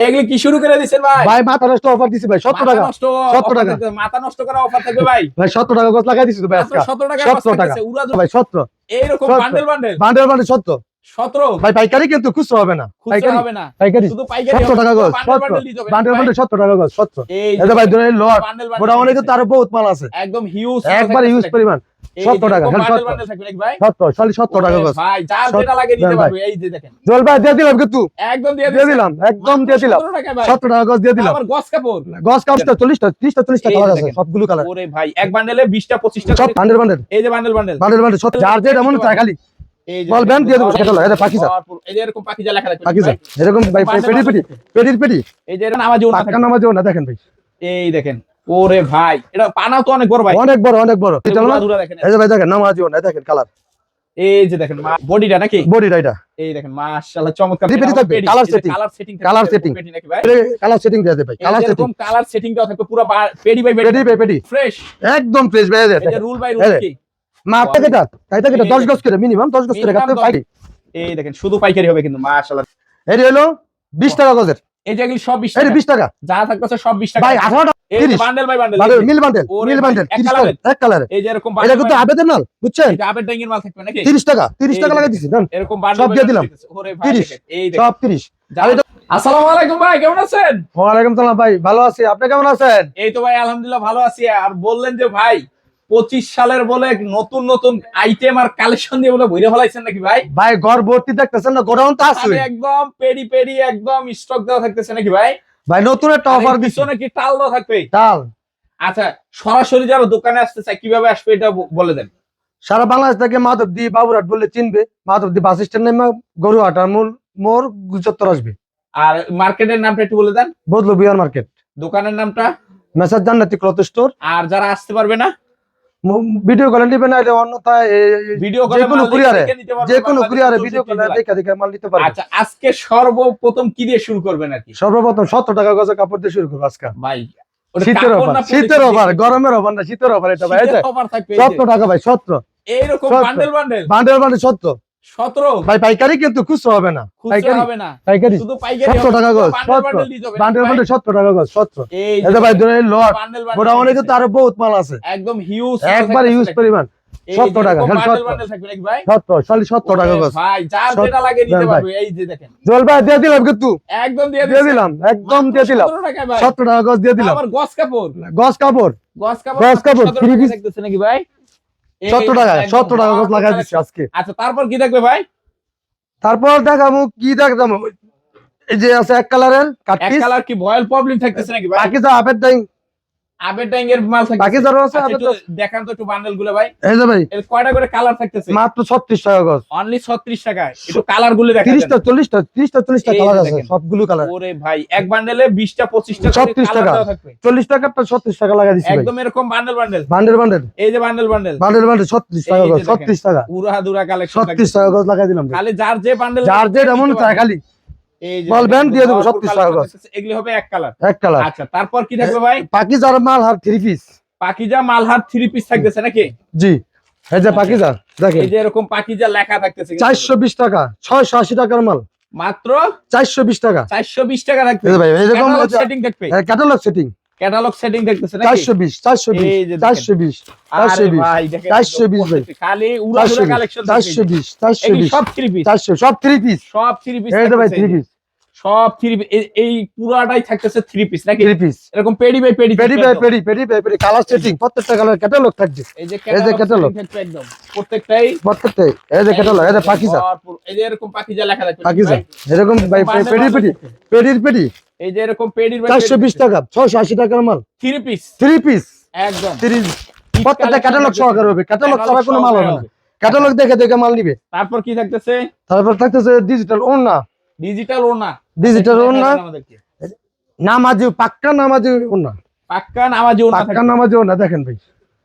এগুলি কি শুরু করে ভাই? ভাই মাথা নষ্ট অফার দিছি ভাই টাকা। নষ্ট 70 টাকা। মাথা নষ্ট করা অফার থাকবে ভাই। ভাই টাকা গছ লাগাই দিছি তো ভাই আজকে। টাকা 70 টাকা। ভাই সত্তর। এইরকম বান্ডেল বান্ডেল বান্ডেল বান্ডেল সত্তর। সতেরো। ভাই পাইকারি কিন্তু খুচরো হবে না। পাইকারি। হবে না। পাইকারি। শুধু পাইকারি সত্তর টাকা গছ সত্তর। বান্ডেল বান্ডেল সত্তর টাকা গছ সত্তর। এই এই যে ভাই ধরে লট। বহুত মাল আছে। একদম হিউজ একবার ইউজ পরিমাণ। সত্তর টাকা, সত্তর। বান্ডেল থাকবে নাকি ভাই? সত্তর খালি সত্তর টাকা ওরে গছ ভাই যার সত্তর- যেটা লাগে নিতে দেন ভাই। পারবে এই যে দেখেন। জল ভাই দিয়ে দিলাম কিন্তু। একদম দিয়ে দিয়ে দিলাম একদম দিয়ে দিলাম। সতেরো টাকা ভাই। সত্তর টাকা গছ দিয়ে দিলাম। আবার কাপড়। গছ কাপটা চল্লিশটা ত্রিশটা চল্লিশটা কালার আছে সবগুলো কালার ভাই এক বান্ডেলে 20টা 25টা সব বান্ডেল বান্ডেল এই যে বান্ডেল বান্ডেল বান্ডেল বান্ডেল যার যেটা খালি। বলবেন, দিয়ে দেবো, সেটা এটা পাকিজা। ভরপুর। এই যে এরকম পাকিজা লেখা থাকবে পাকিজা। এরকম ভাই বান্ডেল পেটি পেটি পেটির পেটি। এই যে এটা নামাজি ওড়না পাক্কা থাকবে। নামাজেও না দেখেন ভাই। এই দেখেন। ওরে ভাই এটা পানাও তো অনেক বড় ভাই অনেক বড় অনেক বড় এটা দেখেন এই যে ভাই দেখেন নামাজেও না দেখেন কালার এই যে দেখেন বডিটা নাকি বডিটা এটা এই দেখেন মাশাআল্লাহ চমৎকার থাকবে, কালার সেটিং colour setting। নাকি ভাই কালার সেটিং দিয়ে ভাই colour colour setting setting colour সেটিংটাও থাকবে পুরো পেডি বাই পেডি পেটি ফ্রেশ একদম ফ্রেশ ভাই দেখেন। Rule by rule. কি মাপটা কেটা তাই কেটা 10 গজ করে মিনিমাম 10 গজ করে কাটতে পারি এই দেখেন শুধু পাইকারি হবে কিন্তু মাশাআল্লাহ এই হলো 20 টাকা গজের এই যে এগুলি সব 20 এই টাকা 20 টাকা যা থাকতেছে সব 20 টাকা ভাই 18 টাকা এই যে 30 bundle by bundle bundle mill bundle mill bundle 30 টাকা এক কালারে এই যে এরকম এটা কিন্তু আবেদন মাল বুঝছেন? এটা আবের ডাঙ্গির মাল থাকবে নাকি? 30 টাকা 30 টাকা লাগাই দিছি দেন এরকম বান্ডেল সব দিয়ে দিলাম। ওরে ভাই এই দেখেন। সব 30 আসসালামু আলাইকুম ভাই কেমন আছেন? ওয়ালাইকুম সালাম ভাই ভালো আছি। আপনি কেমন আছেন? এই তো ভাই আলহামদুলিল্লাহ ভালো আছি। আর বললেন যে ভাই পঁচিশ সালের বলে নতুন নতুন আইটেম আর কালেকশন দিয়ে বলে বইরে ফেলাইছেন নাকি ভাই? ভাই ঘর ভর্তি দেখতেছেন না গোডাউন তো আছে একদম পেরি পেরি একদম স্টক দেওয়া থাকতেছে নাকি ভাই? ভাই নতুন একটা অফার দিছো। নাকি টাল না থাকবে? তাল। আচ্ছা সরাসরি যারা দোকানে আসতে চায় কীভাবে আসবে এটা বলে দেন। সারা বাংলাদেশ থেকে মাধবদী বাবুরাট বলে চিনবে। মাধবদী বাস স্ট্যান্ড নেমে গরুহাট আর মূল মোর গুজত্তর আসবে। আর মার্কেটের নামটা একটু বলে দেন। বদলু বিহার মার্কেট। দোকানের নামটা? মেসাজ জান্নাতি ক্লথ স্টোর। আর যারা আসতে পারবে না? ভিডিও কলে নিবে না এটা অন্যথায় ভিডিও কলে কোনো কুরিয়ারে যে কোনো কুরিয়ারে ভিডিও কলে দেখে দেখে মাল নিতে পারবে। আচ্ছা আজকে সর্বপ্রথম কি দিয়ে শুরু করবে আর কি সর্বপ্রথম সত্তর টাকা গজা কাপড় দিয়ে শুরু করব আজকে। ভাই শীতের অফার শীতের? অফার গরমের অফার না শীতের অফার এটা ভাই এই যে শীতের offer থাকবে এই যে। সত্তর টাকা ভাই সত্তর। এইরকম সত্তর। বান্ডেল বান্ডেল বান্ডেল বান্ডেল সত্তর। সতেরো। ভাই পাইকারি কিন্তু খুচরো হবে না। পাইকারি? হবে না। পাইকারি? শুধু পাইকারি সত্তর টাকা গজ, বান্ডেল সত্তর। বান্ডেল বান্ডেল ভাই। বান্ডেল সত্তর টাকা গজ সত্তর এই এই যে ভাই ধরে লট বান্ডেল অনেক কিন্তু আরও বহুত মাল আছে। একদম হিউজ একবার ইউজ পরিমাণ। সত্তর টাকা, খালি বান্ডেল সত্তর। বান্ডেল থাকবে নাকি ভাই? সত্তর খালি সত্তর টাকা গজ। ভাই যার যেটা লাগে নিতে পারবে এই যে দেখেন। জল ভাই দিয়ে দিলাম কিন্তু। একদম দিয়ে দিলাম। একদম দিয়ে দিলাম। 17 সত্তর টাকা গজ দিয়ে দিলাম। আবার গস কাপড়। গজ কাপড়। গস কাপড় 17 নাকি ভাই? সত্তর টাকা সত্তর টাকা গজ লাগাই দিচ্ছি আজকে। আচ্ছা তারপর কি দেখবে ভাই? তারপর দেখাবো কি দেখাবো? এই যে আছে এক কালারের এক কালার কি ভয়েল প্রবলেম থাকতেছে নাকি ভাই? বাকি যা আপের মাল বাকি আছে আচ্ছা, আপের একটু দেখান তো একটু বান্ডেলগুলো ভাই। এই যে ভাই এর কয়টা করে কালার থাকতেছে? মাত্র ছত্রিশ টাকা গজ। অনলি 36 টাকায়। একটু কালারগুলো দেখান কালার আছে সবগুলো কালার ওরে ভাই এক বান্ডেলে 20টা 25টা 36 টাকা। টাকা একদম এরকম বান্ডেল বান্ডেল বান্ডেল বান্ডেল এই যে বান্ডেল বান্ডেল বান্ডেল বান্ডেল ছত্রিশ টাকা গজ টাকা। উড়া দুরা কালেকশন ছত্রিশ টাকা গজ লাগাই দিলাম খালি যার যে বান্ডেল যার যে এমন খালি। এই যে দিয়ে দেবো, ভরপুর 36 টাকা collection থাকতেছে। এগুলি হবে এক কালার। এক কালার। আচ্ছা তারপর কি থাকবে ভাই? পাকি মাল হার three piece Pakeezah Malhar three piece থাকতেছে নাকি? জি এই যে পাকি দেখেন। এই যে এরকম পাকিজা লেখা থাকতেছে কিন্তু। চারশো বিশ টাকা ছয়শো আশি টাকার মাল। মাত্র? চারশো বিশ টাকা। চারশো বিশ টাকা থাকবে। ভাই এরকম সেটিং থাকবে ক্যাটালগ সেটিং ক্যাটালগ সেটিং আরে চারশো বিশ ভাই দেখেন 420 ভাই। খালি কালেকশন চারশো বিশ চারশো এগুলি বিশ সব থ্রি পিস চারশো সব থ্রি পিস সব থ্রি পিস এই ভাই থ্রি পিস সব থ্রি এই পুরাটাই থাকতেছে থ্রি পিস নাকি? থ্রি পিস এরকম পেডি বাই পেডি পেডি বাই পেডি পেডি বাই পেডি কালার সেটিং প্রত্যেকটা কালার ক্যাটালগ থাকবে এই যে থাকবে একদম। প্রত্যেকটাই প্রত্যেকটাই। এই যে ক্যাটালগ এই যে পাকিজা। এই যে এরকম পাকিজা লেখা থাকবে। পাকিজা। এরকম ভাই পেডি পেডি পেডির পেডি। এই যে এরকম পেডির চারশো বিশ টাকা ছয়শো আশি টাকার মাল। থ্রি পিস থ্রি পিস একদম। থ্রি প্রত্যেকটা ক্যাটালগ সহকারে হবে। ক্যাটালগ ছাড়া কোনো মাল হবে না। ক্যাটালগ দেখে দেখে মাল নিবে। তারপর কি থাকতেছে? তারপর থাকতেছে ডিজিটাল ওনা ডিজিটাল ওনা ডিজিটাল ওনা নামাজি পাক্কা নামাজি ওনা পাক্কা নামাজি ওনা পাক্কা নামাজি ওনা দেখেন ভাই।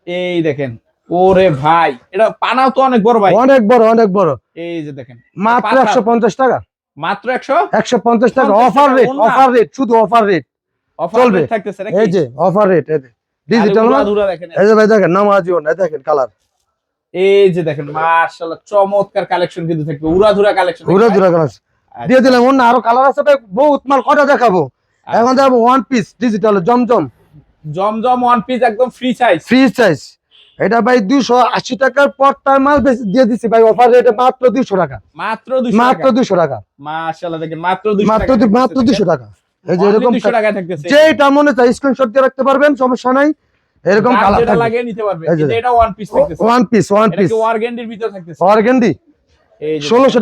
এই দেখেন। ওরে ভাই এটা পানাও তো অনেক বড় ভাই। অনেক বড় অনেক বড়। এই যে দেখেন। মাত্র পাথর। একশো পঞ্চাশ টাকা। মাত্র একশো? একশো পঞ্চাশ টাকা অফার রেট অফার রেট শুধু অফার রেট অফার। থাকতেছে নাকি? এই যে অফার রেট ডিজিটাল এই যে ভাই দেখেন নামাজি ওনা দেখেন কালার এই যে দেখেন মাশাআল্লাহ চমৎকার কালেকশন কিন্তু থাকবে। উড়াধুরা কালেকশন ঘুরে কালার দিয়ে দিলাম অন্য আরও কালার আছে ভাই বহুত মাল কটা দেখাবো? আচ্ছা। এখন দেখাবো ওয়ান পিস ডিজিটাল জমজম। জমজম ওয়ান পিস একদম ফ্রি সাইজ ফ্রি সাইজ এটা ভাই দুশো আশি টাকার পরটার মাল বেশি দিয়ে দিচ্ছি ভাই অফার রেটে মাত্র দুশো টাকা। মাত্র মাত্র দুশো টাকা। মাত্র 200 মাত্র টাকা মাত্র দুশো টাকা। এই যে এরকম 200 টাকা থাকতেছে। যেটা মনে চাই স্ক্রিনশট দিয়ে রাখতে পারবেন সমস্যা নাই। এরকম কালার নিতে পারবে। এটা ওয়ান পিস থাকতেছে। ওয়ান পিস ওয়ান ভিতর থাকতেছে? অর্গেন্ডি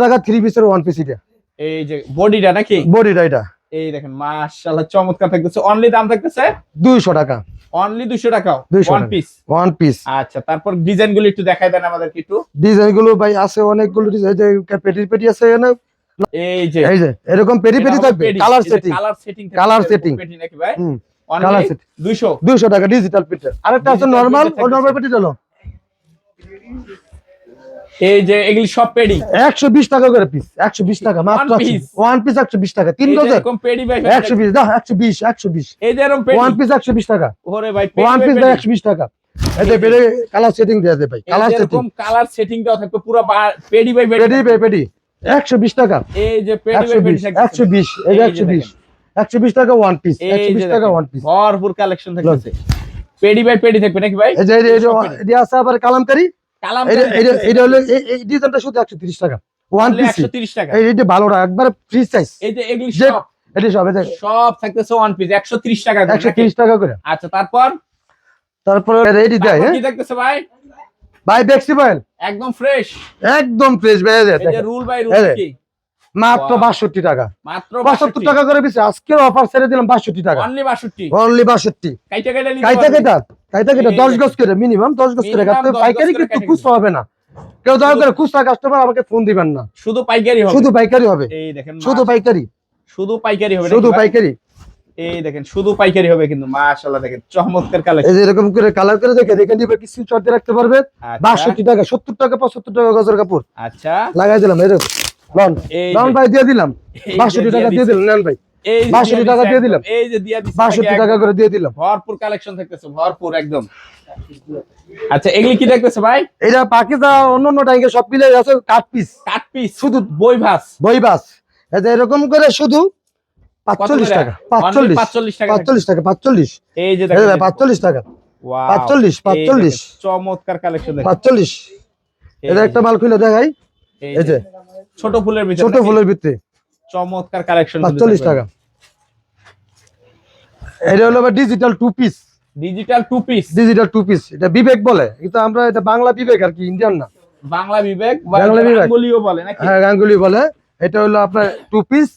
টাকা থ্রি পিসের ওয়ান পিস এটা। এই যে বডিটা নাকি? বডিটা এটা। এই দেখেন মাশাআল্লাহ চমৎকার থাকতেছে। অনলি দাম থাকতেছে? দুইশো টাকা। অনলি 200 টাকা। 200 ওয়ান পিস ওয়ান পিস আচ্ছা তারপর ডিজাইনগুলো একটু দেখাই দেন আমাদেরকে একটু। ডিজাইনগুলো ভাই আছে অনেকগুলো ডিজাইন পেটি পেটি আছে এখানে এই যে। এই যে এরকম পেটি পেটি থাকবে colour setting colour setting Colour setting। পেটি নাকি ভাই? Colour setting। 200 দুইশো টাকা ডিজিটাল পেটি। আরেকটা আছে নর্মাল ও নর্মাল। পেটি চলো। এই যে এগুলি সব পেডি একশো বিশ টাকা করে পিস একশো বিশ টাকা মাত্র ওয়ান পিস একশো বিশ টাকা তিন গজের এরকম পেডি ভাই একশো বিশ দাও একশো বিশ একশো বিশ এই যে এরকম পেডি ওয়ান পিস একশো বিশ টাকা ওরে ভাই ওয়ান পিস একশো বিশ টাকা এতে পেটে কালার সেটিং যায় ভাই কালার সেটিং এরকম কালার সেটিং দাও থাকবে পুরো পেডি বাই পেটি পেডি পে পেটি একশো বিশ টাকা এই যে পেডি বিশ পেডি একশো বিশ এই যে একশো বিশ একশো বিশ টাকা ওয়ান পিস একশো বিশ টাকা ওয়ান পিস ভরপুর কালেকশন থাকতেছে পেডি বাই পেডি থাকবে নাকি ভাই এই যে এই যে- আবার কালামকারি কালাম এটা হলো এই- ডিজাইনটা শুধু একশো তিরিশ টাকা। ওয়ান পিস 130 টাকা। এইটা ভালো টাকা একবার ফ্রি সাইজ সব এটা সব সব থাকতেছে ওয়ান পিস 130 টাকা একশো তিরিশ টাকা করে। আচ্ছা তারপর? তারপর রেডি দেয় হ্যাঁ? কি থাকতেছে ভাই? ভাই দেখছি ভাই একদম ফ্রেশ একদম ফ্রেশ ভাই। রুল বাই রুল কি? মাত্র. বাষট্টি টাকা। মাত্র বাষট্টি টাকা করে বেশি আজকের অফার ছেড়ে দিলাম বাষট্টি টাকা। অনলি 62 অনলি বাষট্টি। কাইটা কাইটা কাইটা কাইটা দশ গজ করে মিনিমাম দশ গজ করে। Minimum কাটতে 10 গজ পাইকারি কিন্তু খুচরা হবে না। কেউ দয়া করে খুচরা কাস্টমার আমাকে ফোন দিবেন না। শুধু পাইকারি হবে। শুধু পাইকারি হবে। এই দেখেন শুধু পাইকারি। শুধু পাইকারি হবে শুধু নাকি ভাই? পাইকারি। এই দেখেন শুধু পাইকারি হবে কিন্তু। মাশাআল্লাহ দেখেন চমৎকার এই যে এরকম করে কালার করে দেখে রাখতে পারবে? বাষট্টি টাকা সত্তর টাকা পঁচাত্তর টাকা গজের কাপড়। আচ্ছা। লাগাই দিলাম এরকম। লন এই লন ভাই দিয়ে দিলাম। বাষট্টি টাকা দিয়ে দিলাম নেন ভাই। এই 62 টাকা দিয়ে দিলাম। এই যে দিয়া দিছে বাষট্টি টাকা করে দিয়ে দিলাম। ভরপুর কালেকশন থাকতেছে ভরপুর একদম। আচ্ছা এগুলি কি দেখতেছে ভাই? এটা পাকিস্তান অন্য অন্য টাইমে সব মিলে আছে কাট পিস কাট পিস শুধু বই ভাস বই এটা এরকম করে শুধু পাঁচচল্লিশ? টাকা পাঁচচল্লিশ। 45 টাকা পাঁচচল্লিশ টাকা পাঁচচল্লিশ। এই যে পাঁচচল্লিশ টাকা পাঁচচল্লিশ, পাঁচচল্লিশ। চমৎকার কালেকশন পাঁচচল্লিশ। এটা একটা মাল খুলে দেখাই। এই যে। ছোট ফুলের ভিতরে ছোট ফুলের ভিতরে। চমৎকার কালেকশন পাঁচচল্লিশ টাকা। এটা হলো digital two piece digital two piece digital two piece এটা বিবেক বলে। কিন্তু আমরা এটা বাংলা বিবেক আর কি ইন্ডিয়ান না। বাংলা বিবেক বাংলা বিবেক। বলিও বলে নাকি? হ্যাঁ গাঙ্গুলি বলে। এটা হলো আপনার টু পিস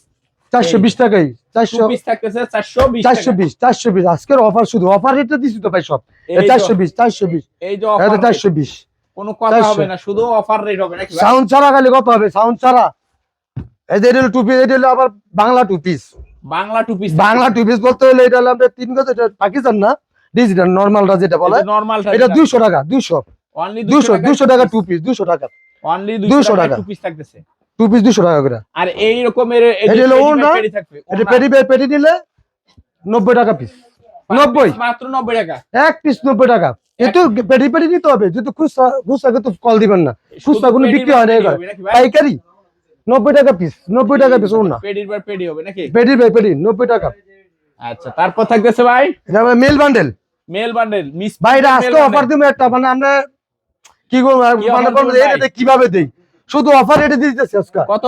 চারশো বিশ টাকাই। টু চারশো পিস থাকতেছে 420 চারশো টাকা। বিশ চারশো বিশ। আজকের অফার শুধু। অফার রেটটা দিছি তো ভাই সব। এই যে- চারশো বিশ চারশো বিশ। এই যে অফার চারশো বিশ। কোনো কথা হবে না শুধু অফার রেট হবে নাকি সাউন্ড ছাড়া খালি কত হবে সাউন্ড ছাড়া। এই যে এটা টু পিস এটা হলো আবার Bangla two piece Bangla two piece Bangla two piece বলতে হলে এটা হলো আমরা তিন গজ এটা পাকিস্তান না ডিজিটাল নর্মালটা যেটা বলে। নরমাল এটা দুইশো টাকা দুইশো। অনলি দুশো দুশো টাকা টু পিস দুশো টাকা। অনলি 200 200 টাকা। টু পিস থাকতেছে। টু পিস দুশো টাকা করে। আর এই রকমের এটা হলো থাকবে এটা ওড়না, পেটি পে- নিলে নব্বই টাকা পিস নব্বই? মাত্র 90 টাকা। এক পিস নব্বই টাকা। কিন্তু পেটি পেটি নিতে হবে খুচরা কল দিবেন না। খুচরা কোনো বিক্রি হয় না? পাইকারি নব্বই টাকা পিস নব্বই টাকা পিস ওর না হবে নাকি? পেটি নব্বই টাকা। আচ্ছা তারপর থাকতেছে ভাই? মেল বান্ডেল মেল বান্ডেল মিস ভাই এটা অফার দিব একটা মানে আমরা কি করব মানে? কীভাবে দেই? শুধু অফার রেটে দিতেছি আজকে। কত?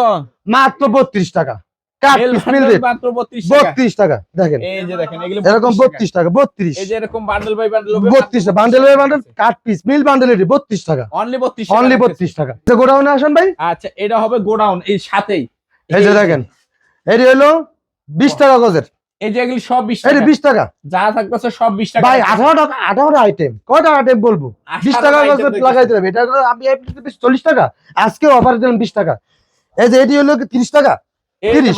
মাত্র বত্রিশ টাকা। Cut piece mill bundle rate মাত্র 32 টাকা। বত্রিশ টাকা দেখেন। এই যে দেখেন এরকম বত্রিশ টাকা। বত্রিশ এই যে এরকম বান্ডেল বাই বান্ডেল হবে বত্রিশ bundle by bundle cut piece mill bundle রেটে বত্রিশ টাকা। অনলি 32 অনলি বত্রিশ টাকা। গোডাউনে আসেন ভাই? আচ্ছা এটা হবে গোডাউন এই সাথেই। এই যে দেখেন এটি হলো বিশ টাকা গজের। এই যে এগুলি সব 20 এটি টাকা। বিশ টাকা। যা থাকতেছে সব 20 টাকা। ভাই আঠারো টাকা আইটেম কয়টা আইটেম বলব? বিশ টাকা গজের এটা আমি চল্লিশ টাকা আজকে অফার দিলাম বিশ টাকা। এই যে এটি হলো তিরিশ টাকা? এই যে 30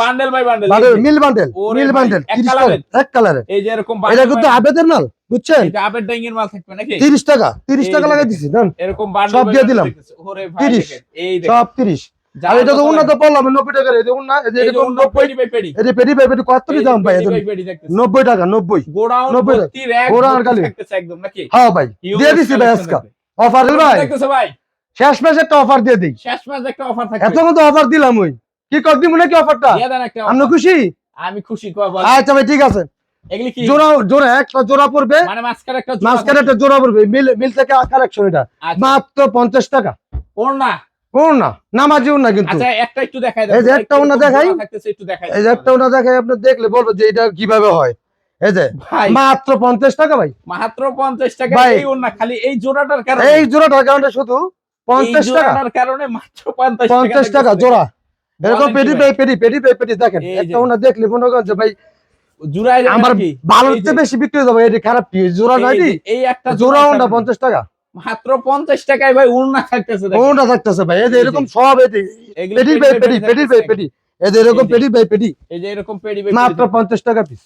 bundle by bundle mill bundle mill bundle এক কালারের? এই যে এরকম এটা কিন্তু আবেদের মাল বুঝছেন? এই যে আপের মাল থাকবে নাকি? তিরিশ টাকা তিরিশ এই টাকা লাগাই দিছি দেন এরকম বান্ডেল সব দিয়ে দিলাম। ওরে ভাই এই সব তিরিশ। যা আর এটা তো উন্নত বললাম নব্বই টাকার এই যে এই যে এরকম অন্য নব্বই পেডি বাই পেডি এটা পেটি পাই পেটি কত দাম ভাই পেডি একদম বাই পেডি থাকতেছে। নব্বই টাকা নব্বই। গোডাউন 90 র‍্যাক গোডাউন খালি। একদম নাকি? হ্যাঁ ভাই দিয়ে দিছি ভাই আজকে। অফার ভাই। শেষ মাসে একটা অফার দিয়ে দিই। শেষ মাস একটা অফার এত থাকবে মতো অফার দিলাম ওই। কি কর দিব নাকি অফারটা আপনি খুশি? আমি খুশি আচ্ছা ভাই ঠিক আছে। এগুলি কি? জোড়া জোড়া একটা জোড়া পড়বে। মানে মাঝখানে একটা জোড়া একটা জোড়া পড়বে। মিল মিল থেকে কালেকশন এটা। আচ্ছা, মাত্র পঞ্চাশ টাকা। না নামাজিও না কিন্তু। আচ্ছা একটা একটু দেখাই এই যে একটা দেখাই। একটু দেখাই এই যে একটা ওনা দেখে আপনি দেখলে বলব যে এটা কীভাবে হয়। এই যে মাত্র পঞ্চাশ টাকা ভাই। মাত্র 50 টাকা। এই খালি এই জোড়াটার কারণে। এই জোড়াটার কারণে শুধু পঞ্চাশ টাকা। জোড়াটার কারণে মাত্র 50 পঞ্চাশ টাকা জোড়া। এরকম পেটি ভাই? পেটি পেটি পেটি পেটি দেখেন একটা ওনা দেখলে মনে করেন যে ভাই জোড়ায় আমার? ভালো বেশি বিক্রি যাবে এটি খারাপ কি জোড়া নাই এই একটা জোড়া কারণে পঞ্চাশ টাকা মাত্র 50 টাকায় ভাই ওনা থাকতেছে। ওনটা থাকতেছে ভাই এই। এরকম সব এই পেটি পেটি পেটি পেটি পেটি। পেটি এই এরকম। পেটি পেটি পেটি এই যে এরকম পেডি পেডি মাত্র পঞ্চাশ টাকা পিস